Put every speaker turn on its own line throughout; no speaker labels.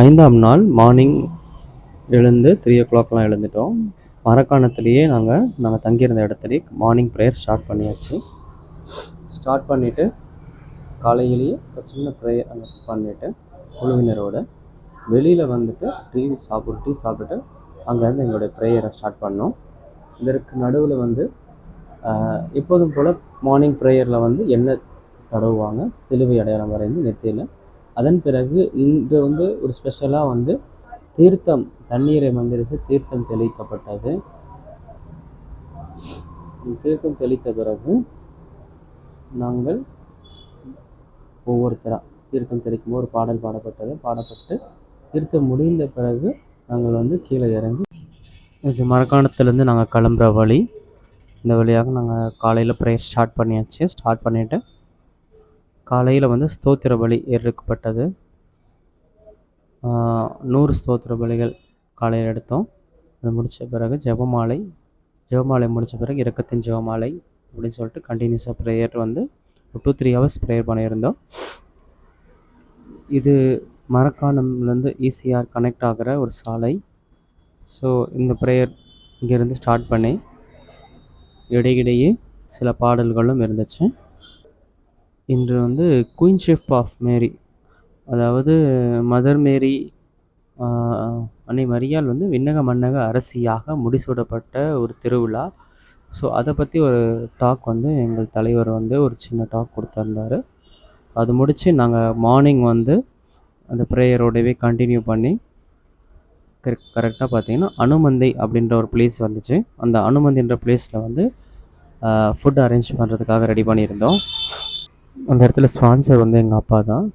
ஐந்தாம் நாள் மார்னிங் எழுந்து த்ரீ ஓ கிளாக்லாம் எழுந்துட்டோம். மரக்காணத்துலேயே நாங்கள் நாங்கள் தங்கியிருந்த இடத்துலேயே மார்னிங் ப்ரேயர் ஸ்டார்ட் பண்ணியாச்சு. ஸ்டார்ட் பண்ணிவிட்டு காலையிலேயே ஒரு சின்ன ப்ரேயர் அங்கே பண்ணிவிட்டு குழுவினரோட வெளியில் வந்துட்டு டீ சாப்பிட்டு டீ சாப்பிட்டுட்டு அங்கேருந்து எங்களுடைய ப்ரேயரை ஸ்டார்ட் பண்ணோம். இதற்கு நடுவில் வந்து எப்போதும் போல் மார்னிங் ப்ரேயரில் வந்து எண்ணெய் தடவுவாங்க. சிலுவை அடையாளம் வரைந்து நெத்தியில் அதன் பிறகு இங்கே வந்து ஒரு ஸ்பெஷலாக வந்து தீர்த்தம் தண்ணீரை மந்திரித்து தீர்த்தம் தெளிக்கப்பட்டது. தீர்த்தம் தெளித்த பிறகு நாங்கள் ஒவ்வொருத்தராக தீர்த்தம் தெளிக்கும் ஒரு பாடல் பாடப்பட்டது. பாடப்பட்டு தீர்த்தம் முடிந்த பிறகு நாங்கள் வந்து கீழே இறங்கி இது மரக்காணத்துலேருந்து நாங்கள் கிளம்புற வழி. இந்த வழியாக நாங்கள் காலையில் ப்ரேயர் ஸ்டார்ட் பண்ணியாச்சு. ஸ்டார்ட் பண்ணிவிட்டு காலையில் வந்து ஸ்தோத்திர பலி ஏற்கப்பட்டது நூறு ஸ்தோத்திர பலிகள் காலையில் எடுத்தோம். அது முடித்த பிறகு ஜெபமாலை ஜெபமாலை முடித்த பிறகு இறக்கத்தின் ஜெபமாலை அப்படின்னு சொல்லிட்டு கண்டினியூஸாக ப்ரேயர் வந்து ஒரு டூ த்ரீ ஹவர்ஸ் ப்ரேயர் பண்ணியிருந்தோம். இது மரக்காணம்லேருந்து ஈஸியாக கனெக்ட் ஆகிற ஒரு சாலை. ஸோ இந்த ப்ரேயர் இங்கேருந்து ஸ்டார்ட் பண்ணி இடையிடையே சில பாடல்களும் இருந்துச்சு. இன்று வந்து குயின்ஷிப் ஆஃப் மேரி அதாவது மதர் மேரி அன்னை மரியாள் வந்து விண்ணக மன்னக அரசியாக முடிசூடப்பட்ட ஒரு திருவிழா. ஸோ அதை பற்றி ஒரு டாக் வந்து எங்கள் தலைவர் வந்து ஒரு சின்ன டாக் கொடுத்துருந்தாரு. அது முடித்து நாங்கள் மார்னிங் வந்து அந்த ப்ரேயரோடவே கண்டினியூ பண்ணி கரெக்ட் கரெக்டாக பார்த்தீங்கன்னா அனுமந்தை அப்படின்ற ஒரு பிளேஸ் வந்துச்சு. அந்த அனுமந்தின்ற பிளேஸில் வந்து ஃபுட் அரேஞ்ச் பண்ணுறதுக்காக ரெடி பண்ணியிருந்தோம். அந்த இடத்துல ஸ்பான்சர் வந்து எங்கள் அப்பா தான்.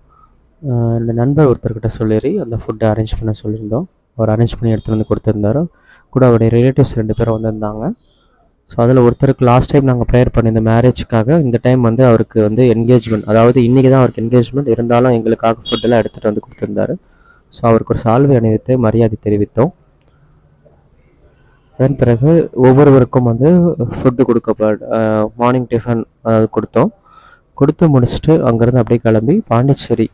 இந்த நண்பர் ஒருத்தர்கிட்ட சொல்லி அந்த ஃபுட்டை அரேஞ்ச் பண்ண சொல்லியிருந்தோம் அவர் அரேஞ்ச் பண்ணி எடுத்துகிட்டு வந்து கொடுத்துருந்தாரு. கூட அவருடைய ரிலேட்டிவ்ஸ் ரெண்டு பேரும் வந்திருந்தாங்க. ஸோ அதில் ஒருத்தருக்கு லாஸ்ட் டைம் நாங்கள் ப்ரேயர் பண்ணியிருந்த மேரேஜ்க்காக இந்த டைம் வந்து அவருக்கு வந்து என்கேஜ்மெண்ட் அதாவது இன்றைக்கி தான் அவருக்கு என்கேஜ்மெண்ட் இருந்தாலும் எங்களுக்காக ஃபுட்டெல்லாம் எடுத்துகிட்டு வந்து கொடுத்துருந்தாரு. ஸோ அவருக்கு ஒரு சால்வை அணிவித்து மரியாதை தெரிவித்தோம். அதன் பிறகு ஒவ்வொருவருக்கும் வந்து ஃபுட்டு கொடுக்கப்பட மார்னிங் டிஃபன் அதாவது கொடுத்தோம். கொடுத்து முடிச்சுட்டு அங்கேருந்து அப்படியே கிளம்பி பாண்டிச்சேரி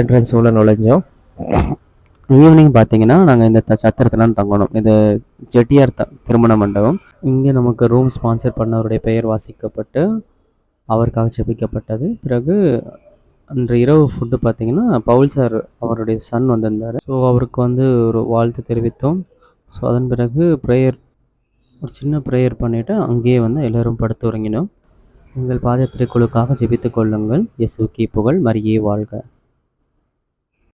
என்ட்ரன்ஸ் உள்ள நுழைஞ்சோம். ஈவினிங் பார்த்தீங்கன்னா நாங்கள் இந்த சத்திரத்திலாம் தங்கணும். இது ஜெட்டியார் த திருமண மண்டபம். இங்கே நமக்கு ரூம் ஸ்பான்சர் பண்ணவருடைய பெயர் வாசிக்கப்பட்டு அவருக்காக செபிக்கப்பட்டது பிறகு அன்று இரவு ஃபுட்டு பார்த்தீங்கன்னா பவுல் சார் அவருடைய சன் வந்திருந்தார். ஸோ அவருக்கு வந்து ஒரு வாழ்த்து தெரிவித்தோம். ஸோ அதன் பிறகு ப்ரேயர் ஒரு சின்ன ப்ரேயர் பண்ணிவிட்டு அங்கேயே வந்து எல்லோரும் படுத்து உறங்கினோம் எங்கள் பாதத்திற்குழுக்காக ஜெபித்துக் கொள்ளுங்கள். இயேசுக்கே புகழ் மரியே வாழ்க.